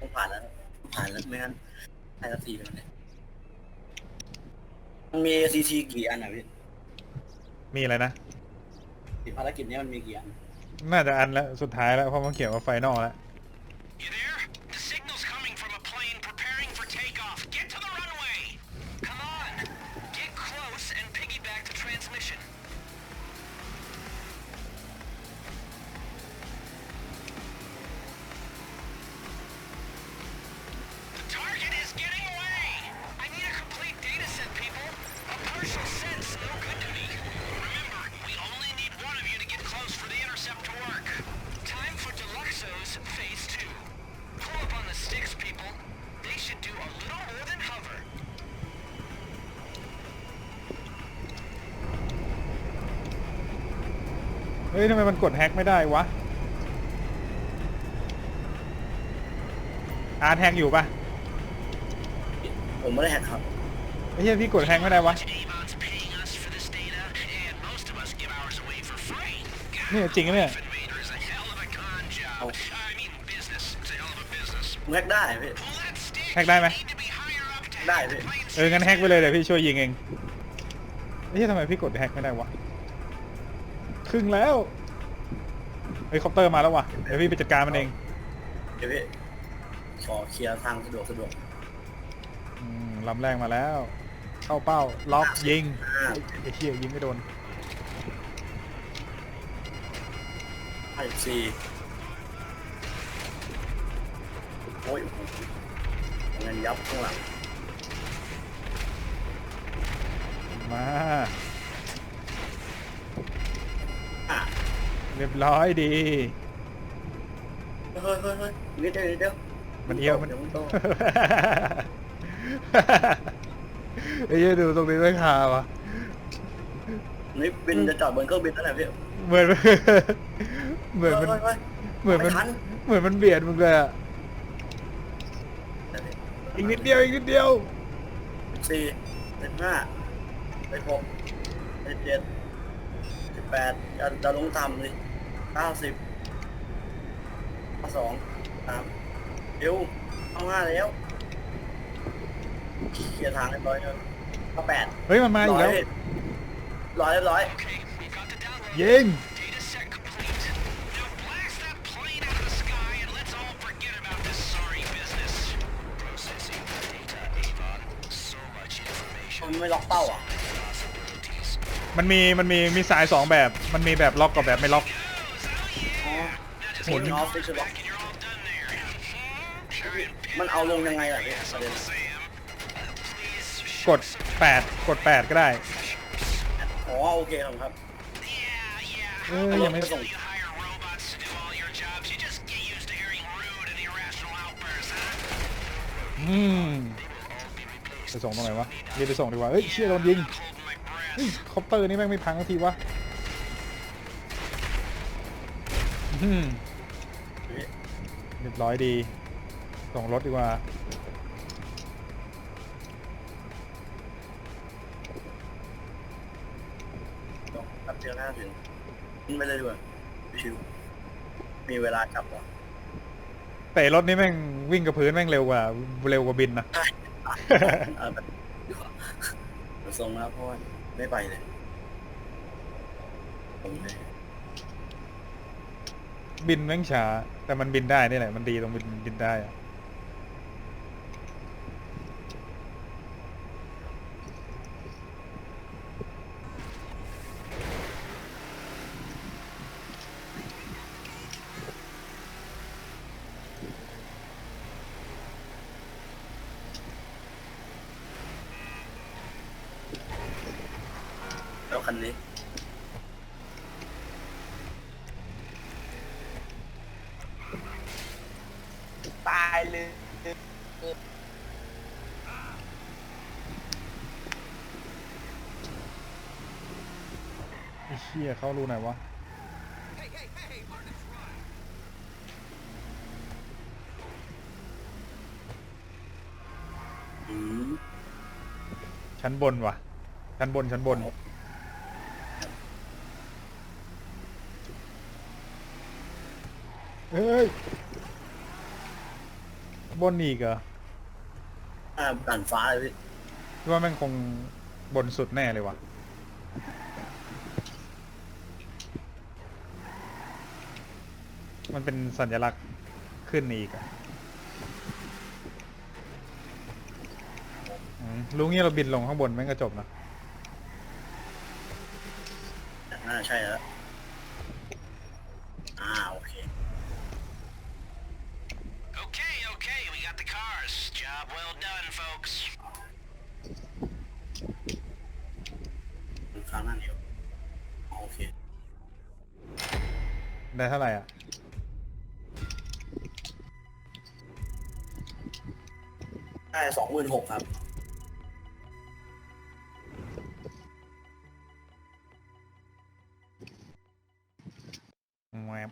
ต้องผ่านแล้ว ผ่านแล้วไม่งั้นให้นาทีมันเนี่ยมันมีซีทีกี่อันอะพี่มีอะไรนะ ภารกิจเนี้ยมันมีกี่อัน น่าจะอันแล้วสุดท้ายแล้วเพราะมันเขียนว่าไฟนอลแล้ว You there? เฮ้ยทำไมมันกดแฮกไม่ได้วะ อาร์ตแฮกอยู่ปะผมไม่ได้แฮกครับ ไอ้เหี้ยพี่กดแฮกไม่ได้วะ Avon's paying us for this data, and most of us give ours away for free. เนี่ยจริงนะเนี่ย Invader is a hell of a con job. I mean, business. It's a hell of a business. ผมแฮกได้พี่ Pull that stick. แฮกได้ไหม Need to be higher up to ได้ hack พี่ the plane's เอองั้นแฮกไปเลยเดี๋ยวพี่ช่วยยิงเองไอ้เหี้ยทำไมพี่กดแฮกไม่ได้วะครึ่งแล้วเฮลิคอปเตอร์มาแล้ววะเดี๋ยวพี่ไปจัดการมันเองเดี๋ยวพี่ขอเคลียร์ทางสะดวกสะดวกอืมลำแรกมาแล้ว เข้าเป้า ล็อกยิงอ่าไอ้เหี้ยยิงไม่โดนห้าสิบสี่โอ้ยโอ้โหเงินยับข้างหลังมาอะเรียบร้อยดี เฮ้ยเฮ้ยเฮ้ยนิดเดียวนิดเดียวมันเอี้ยวมันเดี๋ยวมันโต ไอ้เหี้ยดูตรงนี้ไม่คาวะนี่บินจะจอดบนเครื่องบินนั่นแหละพี่เหมือน เหมือนมันเฮ้ยเฮ้ยเหมือนมันไม่ทัน เหมือนมันเบียดมึงเลยอะเฮ้ยอีกนิดเดียว อีกนิดเดียวสี่สิบห้าสิบหกสิบเจ็ดสิบแปดจะจะลงต่ำเลยเก้าสิบเก้าสองสามเร็วเข้าห้าแล้ว เคลียร์ทางเรียบร้อยแล้วเข้าแปดเฮ้ยมันมาอีกแล้วร้อยเรียบร้อย Okay, we've got the download. ยิง Data set complete. Now blast that plane out of the sky and let's all forget about this sorry business. Processing the data, Avon. So much มัน information. ไม่ล็อกเป้าอะ Possibilities. มันมีมันมีมีสายสองแบบ มันมีแบบล็อกกับแบบไม่ล็อกอ๋อ Now just หมุน get ออฟฟิศล็อก back and you're all done there. Try and มันเอาลงยังไงล่ะพี่ประเด็น Sam. Please กด 8 กด 8 ก็ได้อ๋อโอเคครับครับ Yeah, yeah. เอ้ยยังไม่ Until you hire robots to do all your jobs, you just get used to hearing rude and irrational outbursts, huh? อืมไปส่งตรงไหนวะรีบไปส่งดีกว่าเฮ้ยเชี่ยโดนยิง Holding my breath. เฮ้ยคอปเตอร์นี่แม่งไม่พังสักทีวะอืมเรียบร้อยดี ส่งรถดีกว่า แป๊บเดียวน่าถึงขึ้นไปเลยดีกว่าชิวมีเวลากลับแล้วแต่รถนี่แม่งวิ่งกับพื้นแม่งเร็วกว่าเร็วกว่าบินนะเอาแบบดีกว่าเดี๋ยวส่งแล้วเพราะว่าไม่ไปเลยผมเลยบินแม่งช้าแต่มันบินได้นี่แหละมันดีตรงบินบินได้อะ คันนี้ ตายเลยไอ้เชี่ยเข้ารูไหนวะ อืมชั้นบนวะชั้นบนชั้นบน เฮ้ย บนอีกเหรออ่าด่านฟ้าเลยพี่พี่ว่าแม่งคงบนสุดแน่เลยวะมันเป็นสัญลักษณ์ขึ้นอีกอะอืมรู้งี้เราบินลงข้างบนแม่งก็จบนะน่าใช่แล้ว cars. Job well done, folks. ข้างน้าเดียวอ๋โอเคได้เท่าไหร่อะ ได้สองหมื่นหกครับ แหวบ